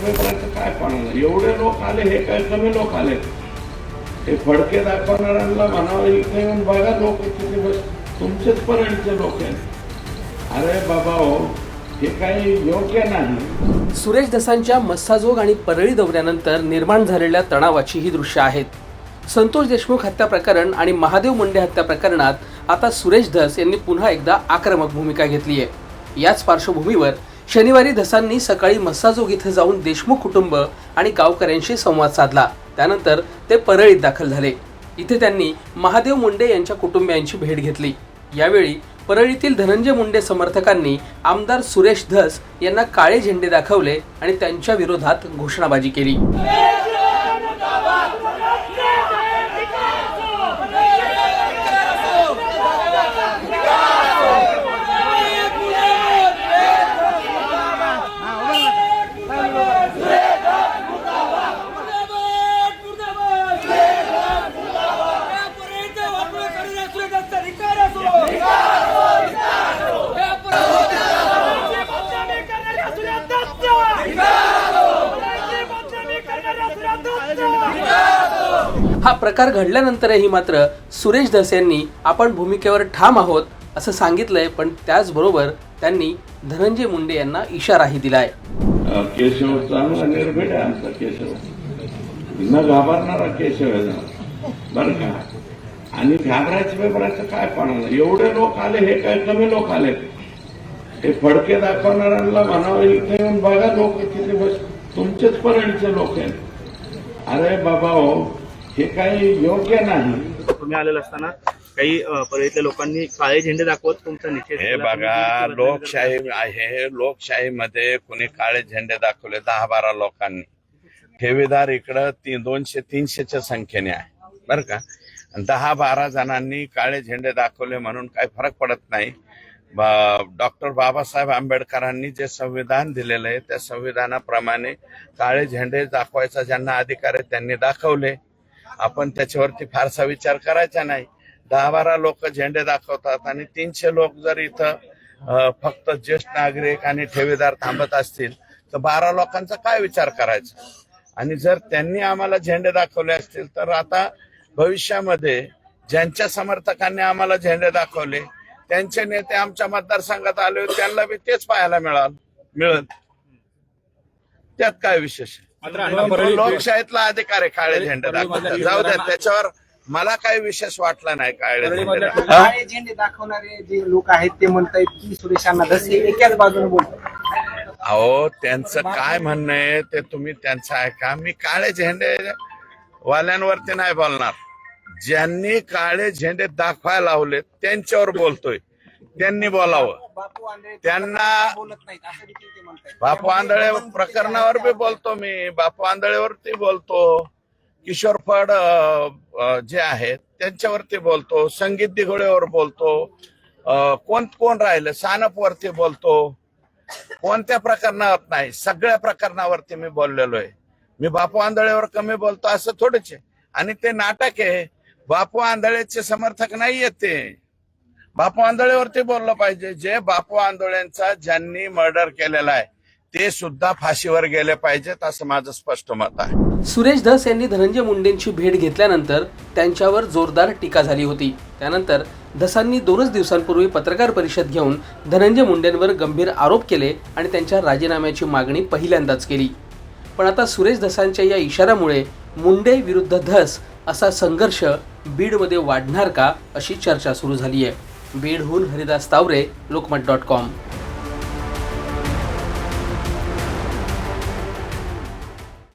पेपराचं काय पाहणार? एवढे लोक आले हे काय कमी लोक आले? हे फडके दाखवणाऱ्यांना म्हणावं इथे येऊन बघा लोक किती बस तुमचेच परळीचे लोक आहेत. अरे बाबा हो हे काही योग्य नाही. सुरेश दसांच्या मस्साजोग आणि परळी दौऱ्यानंतर निर्माण झालेल्या तणावाची ही दृश्य आहेत. संतोष देशमुख हत्या प्रकरण आणि महादेव मुंडे हत्या प्रकरणात आता सुरेश धस यांनी पुन्हा एकदा आक्रमक भूमिका घेतली आहे याच पार्श्वभूमीवर शनिवारी धसांनी सकाळी मस्साजोग इथं जाऊन देशमुख कुटुंब आणि गावकऱ्यांशी संवाद साधला. त्यानंतर ते परळीत दाखल झाले. इथे त्यांनी महादेव मुंडे यांच्या कुटुंबियांची भेट घेतली. यावेळी परळीतील धनंजय मुंडे समर्थकांनी आमदार सुरेश धस यांना काळे झेंडे दाखवले आणि त्यांच्या विरोधात घोषणाबाजी केली. हा प्रकार घडल्यानंतरही मात्र सुरेश धस यांनी आपण भूमिकेवर ठाम आहोत असं सांगितलंय पण त्याचबरोबर त्यांनी धनंजय मुंडे यांना इशाराही दिलाय. केशव चांगला निर्भीड आहे आमचा केशव. न घाबरणारा केशव आहे बरं का? आणि घाबरायचं पेपराचं काय पाहणार एवढे लोक आले हे काय कमी लोक आले हे फडके दाखवणाऱ्यांना म्हणावं इथे येऊन बघा लोक किती बस तुमचेच परळीचे लोक आहेत. अरे बाबा हो हे काही योग्य नाही. तुम्ही आलेला असताना काही परळीतल्या लोकांनी काळे झेंडे दाखवत तुमचा निषेध हे केला. बघा लोकशाही आहे लोकशाहीमध्ये कोणी काळे झेंडे दाखवले दहा बारा लोकांनी. ठेवीदार इकडं तीन दोनशे तीनशेच्या संख्येने आहे. बरं का? आणि दहा बारा जणांनी काळे झेंडे दाखवले म्हणून काही फरक पडत नाही. डॉक्टर बाबासाहेब आंबेडकरांनी जे संविधान दिलेलं आहे त्या संविधानाप्रमाणे काळे झेंडे दाखवायचा ज्यांना अधिकार आहे त्यांनी दाखवले. आपण त्याच्यावरती फारसा विचार करायचा नाही. दहा बारा लोक झेंडे दाखवतात आणि तीनशे लोक जर इथं फक्त ज्येष्ठ नागरिक आणि ठेवीदार थांबत असतील तर बारा लोकांचा काय विचार करायचा? आणि जर त्यांनी आम्हाला झेंडे दाखवले असतील तर आता भविष्यामध्ये ज्यांच्या समर्थकांनी आम्हाला झेंडे दाखवले त्यांचे नेते आमच्या मतदारसंघात आले त्यांना बी तेच पाहायला मिळाल मिळत त्यात काय विशेष आहे? मात्र लोकशाहीतला अधिकार आहे काळे झेंडे दाखवतात जाऊ द्या त्याच्यावर मला काही विशेष वाटला नाही काळे झेंडे दाखवतात. काळे झेंडे दाखवणारे जे लोक आहेत ते म्हणतायत की सुरेशांना धसे. एकाच बाजूने बोलतात. अहो त्यांचं काय म्हणणं आहे ते तुम्ही त्यांचं ऐका. मी काळे झेंडे वाल्यांवरती नाही बोलणार. ज्यांनी काळे झेंडे दाखवायला लावले त्यांच्यावर बोलतोय. त्यांनी बोलावं. बापू आंधळे त्यांना- बोलत नाहीत असं देखील ते म्हणतायत. बापू आंधळे प्रकरणावर बी बोलतो मी बापू आंधळेवरती बोलतो किशोर फड अ, अ, जे आहेत त्यांच्यावरती बोलतो संगीत दिघोळेवर बोलतो अ, कोण कोण राहिलं सानप वरती बोलतो कोणत्या प्रकरणावर नाही सगळ्या प्रकरणावरती मी बोललेलो आहे. मी बापू आंधळेवर कमी बोलतो असं थोडंच आहे. आणि ते नाटक आहे बापू आंधळेचे समर्थक नाही ते. बापू आंधळेवरती बोललं पाहिजे. जे बापू आंधोळ्यांचा ज्यांनी मर्डर केलेला आहे ते सुद्धा फाशीवर गेले पाहिजेत असं माझं स्पष्ट मत आहे. सुरेश धस यांनी धनंजय मुंडेंची भेट घेतल्यानंतर त्यांच्यावर जोरदार टीका झाली होती. त्यानंतर धसांनी दोनच दिवसांपूर्वी पत्रकार परिषद घेऊन धनंजय मुंडेंवर गंभीर आरोप केले आणि त्यांच्या राजीनाम्याची मागणी पहिल्यांदाच केली. पण आता सुरेश धसांच्या या इशाऱ्यामुळे मुंडे विरुद्ध धस असा संघर्ष बीडमध्ये वाढणार का अशी चर्चा सुरू झाली आहे बीडहून हरिदास तावरे लोकमत डॉट कॉम.